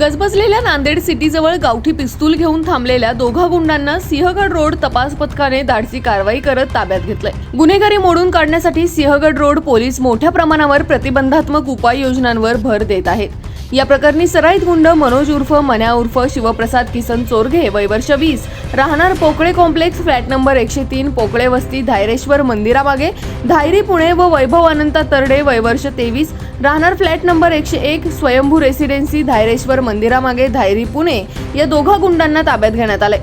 गजबजलेल्या नांदेड सिटीजवळ गावठी पिस्तूल घेऊन थांबलेल्या दोघा गुंडांना सिंहगड रोड तपास पथकाने धाडसी कारवाई करत ताब्यात घेतलंय. गुन्हेगारी मोडून काढण्यासाठी सिंहगड रोड पोलीस मोठ्या प्रमाणावर प्रतिबंधात्मक उपाययोजनांवर भर देत आहेत. या प्रकरणी सराईत गुंड मनोज उर्फ मन्या उर्फ शिवप्रसाद किसन चोरघे वय वर्ष वीस. राहणार पोकळे कॉम्प्लेक्स फ्लॅट नंबर एकशे तीन पोकळे वस्ती धायरेश्वर मंदिरामागे. धायरी पुणे व वैभव अनंता तरडे वय वर्ष तेवीस. राहणार फ्लॅट नंबर एकशे एक स्वयंभू रेसिडेन्सी धायरेश्वर मंदिरामागे धायरी पुणे. या दोघा गुंडांना ताब्यात घेण्यात आले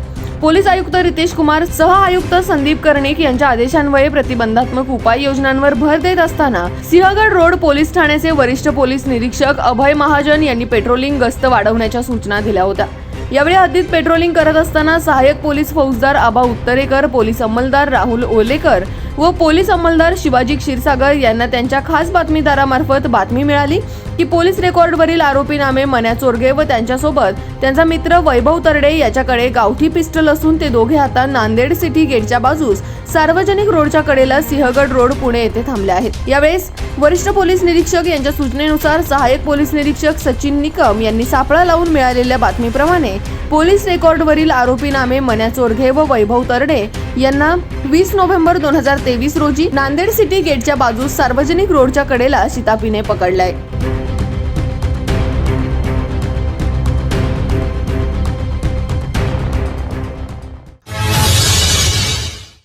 पोलीस आयुक्त रितेश कुमार सह आयुक्त संदीप कर्णिक यांच्या आदेशान्वये प्रतिबंधात्मक उपाययोजनांवर भर देत असताना सिंहगड रोड पोलीस ठाण्याचे वरिष्ठ पोलीस निरीक्षक अभय महाजन यांनी पेट्रोलिंग गस्त वाढवण्याच्या सूचना दिल्या होत्या. यावेळी हद्दीत पेट्रोलिंग करत असताना सहाय्यक पोलीस फौजदार आबा उत्तरेकर पोलीस अंमलदार राहुल ओलेकर व पोलीस अंमलदार शिवाजी क्षीरसागर यांना त्यांच्या खास बातमीदारामार्फत बातमी मिळाली. की पोलीस रेकॉर्डवरील आरोपी नामे मन्या चोरगे व त्यांच्यासोबत त्यांचा मित्र वैभव तरडे याच्याकडे गावठी पिस्टल असून ते दोघे आता नांदेड सिटी गेटच्या बाजूस सार्वजनिक रोडच्या कडेला सिंहगड रोड पुणे येथे थांबले आहेत. यावेळेस वरिष्ठ पोलीस निरीक्षक यांच्या सूचनेनुसार सहाय्यक पोलीस निरीक्षक सचिन निकम यांनी सापळा लावून मिळालेल्या बातमीप्रमाणे पोलीस रेकॉर्डवरील आरोपी नामे मन्या चोरघे व वैभव तरडे यांना वीस नोव्हेंबर दोन हजार तेवीस रोजी नांदेड सिटी गेटच्या बाजूस सार्वजनिक रोडच्या कडेला शितापीने पकडलाय.